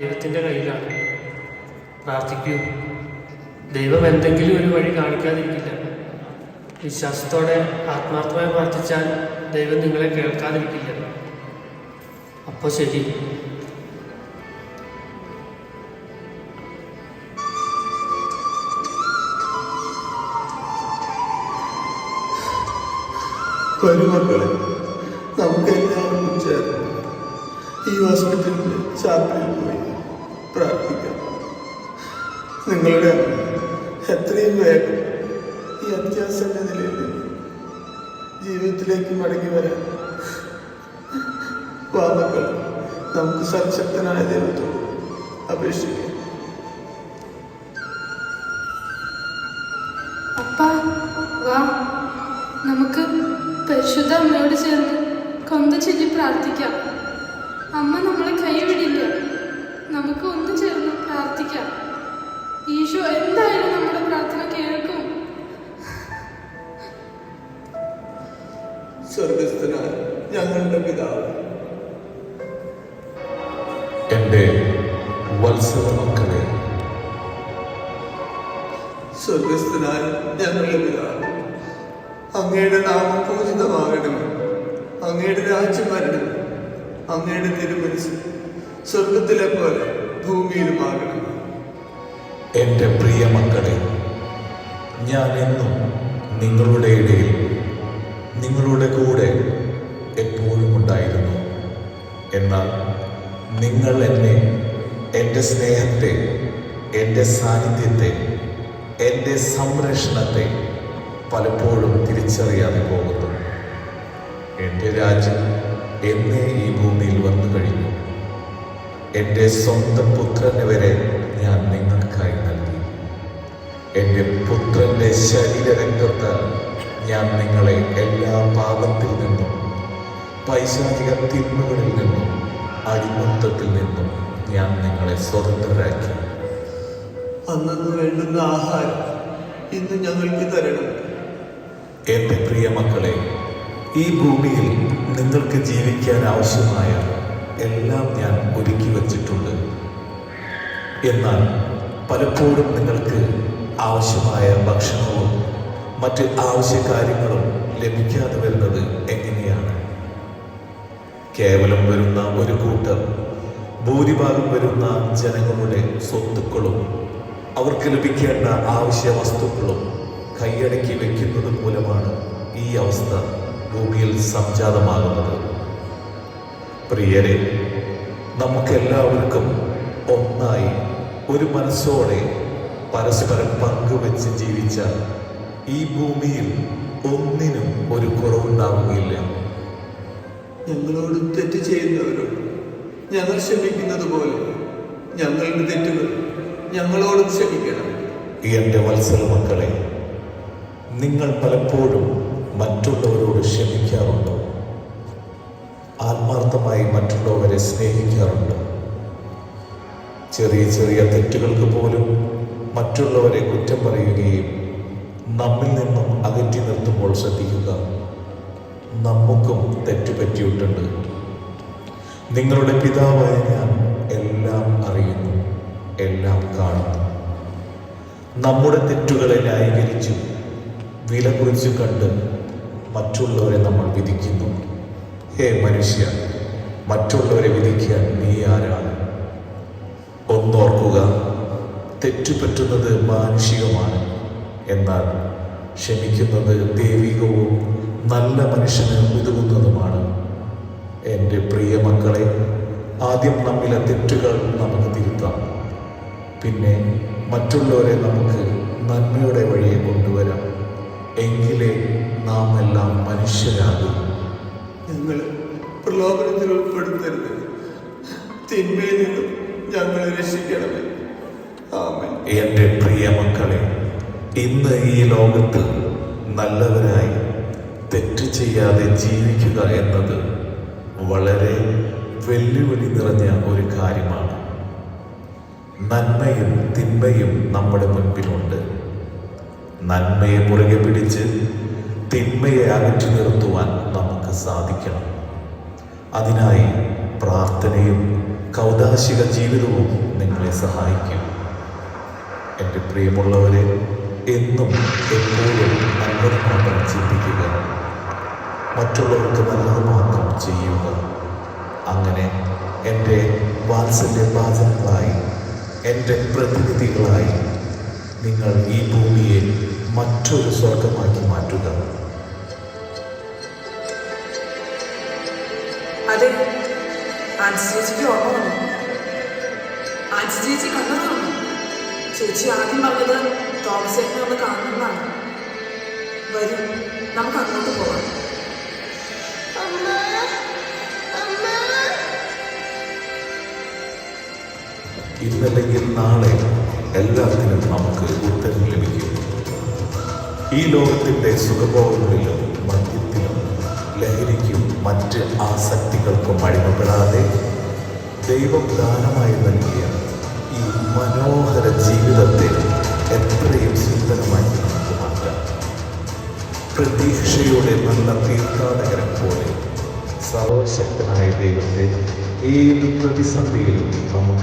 ദൈവത്തിന്റെ കയ്യിലാണ്. പ്രാർത്ഥിക്കൂ. ദൈവം എന്തെങ്കിലും ഒരു വഴി കാണിക്കാതിരിക്കില്ല. വിശ്വാസത്തോടെ ആത്മാർത്ഥമായി പ്രാർത്ഥിച്ചാൽ ദൈവം നിങ്ങളെ കേൾക്കാതിരിക്കില്ല. അപ്പോൾ ശരി. വരും മക്കളെ. നമുക്കെല്ലാവർക്കും ചേർന്ന്. ഈ ഹോസ്പിറ്റലിൽ ചാർട്ടിൽ പോയി. നിങ്ങളുടെ എത്രയും വേഗം ഈ അത്യാസന്ന നിലയിൽ ജീവിതത്തിലേക്ക് മടങ്ങി വരാൻ വാദങ്ങൾ നമുക്ക് സർശക്തനായ ദൈവത്തോട് അപേക്ഷിക്കാം. അപ്പാ നമുക്ക് പരിശുദ്ധ അമ്മയോട് ചേർന്ന് കൊന്ത ചൊല്ലി പ്രാർത്ഥിക്കാം. അമ്മ നമ്മളെ കൈവിടില്ല. നമുക്ക് ഒന്ന് ചേർന്ന് പ്രാർത്ഥിക്കാം. ഞങ്ങളുടെ പിതാവ് എന്റെ വത്സവ മക്കളെ സ്വർഗസ്ഥനായ ഞങ്ങളുടെ പിതാവ് അങ്ങയുടെ നാമം പൂജിതമാകണമേ. അങ്ങയുടെ രാജ്യം വരണമേ. അങ്ങയുടെ തിരുമനസ് സ്വർഗത്തിലെ പോലെ ഭൂമിയിലുമാകണം എന്റെ പ്രിയ മക്കളെ ഞാൻ എന്നും നിങ്ങളുടെ ഇടയിൽ നിങ്ങളുടെ കൂടെ എന്നാൽ നിങ്ങൾ എന്നെ എന്റെ സ്നേഹത്തെ എന്റെ സാന്നിധ്യത്തെ എന്റെ സംരക്ഷണത്തെ പലപ്പോഴും തിരിച്ചറിയാതെ പോകുന്നു. എന്റെ രാജ്യം എന്നേ ഈ ഭൂമിയിൽ വന്നു കഴിഞ്ഞു. എന്റെ സ്വന്തം പുത്രനെ വരെ ഞാൻ നിങ്ങൾക്കായി നൽകി. എന്റെ പുത്രന്റെ ശരീരരംഗത്ത് ഞാൻ നിങ്ങളെ എല്ലാ പാപത്തിൽ നിന്നും പൈശാചിക തിന്മകളിൽ നിന്നും അടിമത്തത്തിൽ നിന്നും ഞാൻ നിങ്ങളെ സ്വതന്ത്രരാക്കി. അന്നു വേണ്ടുന്ന ആഹാരം ഇന്ന് ഞങ്ങൾക്ക് തരണം. എന്റെ പ്രിയ മക്കളെ ഈ ഭൂമിയിൽ നിങ്ങൾക്ക് ജീവിക്കാൻ ആവശ്യമായ എല്ലാം ഞാൻ ഒരുക്കി വച്ചിട്ടുണ്ട്. എന്നാൽ പലപ്പോഴും നിങ്ങൾക്ക് ആവശ്യമായ ഭക്ഷണവും മറ്റ് ആവശ്യകാര്യങ്ങളും ലഭിക്കാതെ വരുന്നത് എങ്ങനെയാണ്? കേവലം വരുന്ന ഒരു കൂട്ടർ ഭൂരിഭാഗം വരുന്ന ജനങ്ങളുടെ സ്വത്തുക്കളും അവർക്ക് ലഭിക്കേണ്ട ആവശ്യ വസ്തുക്കളും കൈയടക്കി വയ്ക്കുന്നത് മൂലമാണ് ഈ അവസ്ഥ ഭൂമിയിൽ സംജാതമാകുന്നത്. പ്രിയരെ നമുക്കെല്ലാവർക്കും ഒന്നായി ഒരു മനസ്സോടെ പരസ്പരം പങ്കുവെച്ച് ജീവിച്ച ഈ ഭൂമിയിൽ ഒന്നിനും ഒരു കുറവുണ്ടാവുകയില്ല. ഞങ്ങളോട് തെറ്റ് ചെയ്യുന്നവരോട് ഞങ്ങൾ ക്ഷമിക്കുന്നത് പോലെ ഞങ്ങളുടെ തെറ്റുകൾ ഞങ്ങളോട് ക്ഷമിക്കണം. എന്റെ വത്സല മക്കളെ നിങ്ങൾ പലപ്പോഴും മറ്റുള്ളവരോട് ക്ഷമിക്കാറുണ്ടോ. ആത്മാർത്ഥമായി മറ്റുള്ളവരെ സ്നേഹിക്കാറുണ്ടോ. ചെറിയ ചെറിയ തെറ്റുകൾക്ക് പോലും മറ്റുള്ളവരെ കുറ്റം പറയുകയും നമ്മിൽ നിന്നും അകറ്റി നിർത്തുമ്പോൾ ശ്രദ്ധിക്കുക. നമുക്കും തെറ്റുപറ്റിയിട്ടുണ്ട്. നിങ്ങളുടെ പിതാവായ ഞാൻ എല്ലാം അറിയുന്നു എല്ലാം കാണുന്നു. നമ്മുടെ തെറ്റുകളെ ന്യായീകരിച്ചു വില കുറിച്ചു കണ്ട് മറ്റുള്ളവരെ നമ്മൾ വിധിക്കുന്നു. ഹേ മനുഷ്യ മറ്റുള്ളവരെ വിധിക്കാൻ നീ ആരാണ്? ഒന്നോർക്കുക തെറ്റുപറ്റുന്നത് മാനുഷികമാണ്. എന്നാൽ ക്ഷമിക്കുന്നത് ദൈവികവും നല്ല മനുഷ്യന് ഉതകുന്നതുമാണ് എന്റെ പ്രിയ മക്കളെ ആദ്യം നമ്മിലെ തെറ്റുകൾ നമുക്ക് തിരുത്താം. പിന്നെ മറ്റുള്ളവരെ നമുക്ക് നന്മയുടെ വഴിയെ കൊണ്ടുവരാം. എങ്കിലേ നാം എല്ലാം മനുഷ്യരാകും. ഞങ്ങൾ പ്രലോഭനത്തിൽ ഉൾപ്പെടുത്തരുത്. തിന്മയിൽ നിന്നും ഞങ്ങളെ രക്ഷിക്കണമേ. എന്റെ പ്രിയ മക്കളെ ഇന്ന് ഈ ലോകത്ത് നല്ലവരായി തെറ്റ് ചെയ്യാതെ ജീവിക്കുക എന്നത് വളരെ വെല്ലുവിളി നിറഞ്ഞ ഒരു കാര്യമാണ്. നന്മയും തിന്മയും നമ്മുടെ മുൻപിലുണ്ട്. നന്മയെ മുറുകെ പിടിച്ച് തിന്മയെ അകറ്റി നിർത്തുവാൻ നമുക്ക് സാധിക്കണം. അതിനായി പ്രാർത്ഥനയും കൗതാശിക ജീവിതവും നിങ്ങളെ സഹായിക്കും. എന്റെ പ്രിയമുള്ളവരെ എന്നും എപ്പോഴും നല്ലത് ചിന്തിക്കുക. മറ്റുള്ളവർക്ക് നല്ലത് മാത്രം ചെയ്യുക. അങ്ങനെ എന്റെ വാത്സല്യ പാചകങ്ങളായി എന്റെ പ്രതിനിധികളായി നിങ്ങൾ ഈ ഭൂമിയെ മറ്റൊരു സ്വർഗമാക്കി മാറ്റുക. അതെ ചേച്ചി ചേച്ചി ആദ്യം പറഞ്ഞത് തോമസ് ചേട്ടനെ ഒന്ന് കാണുന്നതാണ് വരും നമുക്ക് അങ്ങോട്ട് പോകാം. ഇന്നല്ലെങ്കിൽ നാളെ എല്ലാത്തിനും നമുക്ക് ഉത്തരം ലഭിക്കും. ഈ ലോകത്തിന്റെ സുഖഭോഗങ്ങളിലും മദ്യത്തിലും ലഹരിക്കും മറ്റ് ആസക്തികൾക്കും അടിമപ്പെടാതെ ദൈവം ദാനമായി നൽകിയ ഈ മനോഹര പ്രതീക്ഷയുടെ നല്ല തീർത്ഥാടകരെ പോലെ സർവശക്തനായ ദൈവത്തെ ഏത് പ്രതിസന്ധിയിലും നമുക്ക്